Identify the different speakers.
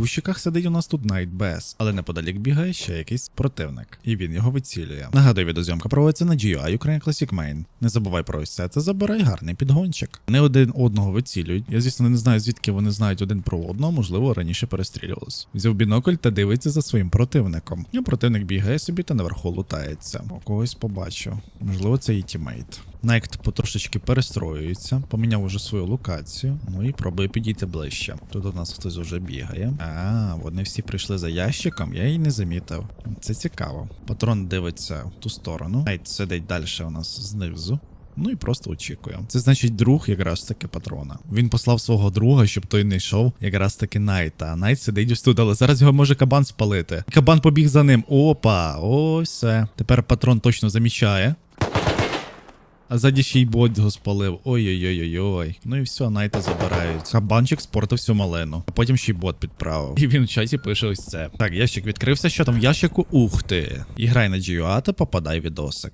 Speaker 1: У щиках сидить у нас тут Найт Бес, але неподалік бігає ще якийсь противник, і він його вицілює. Нагадую, відеозйомка проводиться на GUI Ukraine Classic Main. Не забувай про ось це, це забирай гарний підгончик. Не один одного вицілюють. Я, звісно, не знаю, звідки вони знають один про одного, можливо, раніше перестрілювалися. Взяв бінокль та дивиться за своїм противником. І противник бігає собі та наверху лутається. О, когось побачу. Можливо, це і тімейт. Найкт потрошечки перестроюється, поміняв уже свою локацію, ну і пробує підійти ближче. Тут у нас хтось вже бігає. А, вони всі прийшли за ящиком, я її не замітив. Це цікаво. Патрон дивиться в ту сторону. Найт сидить далі у нас знизу. Ну і просто очікує. Це значить друг якраз таки патрона. Він послав свого друга, щоб той не йшов якраз таки Найта. А Найт сидить ось тут, але зараз його може кабан спалити. Кабан побіг за ним. Опа, ось все. Тепер патрон точно замічає. А ззаді ще й бот його спалив. Ой-ой-ой-ой-ой. Ну і все, найта забирають. Кабанчик спортив всю малину. А потім ще й бот підправив. І він в часі пише ось це. Так, ящик відкрився. Що там в ящику? Ух ти. Іграй на GUA та попадай відосик.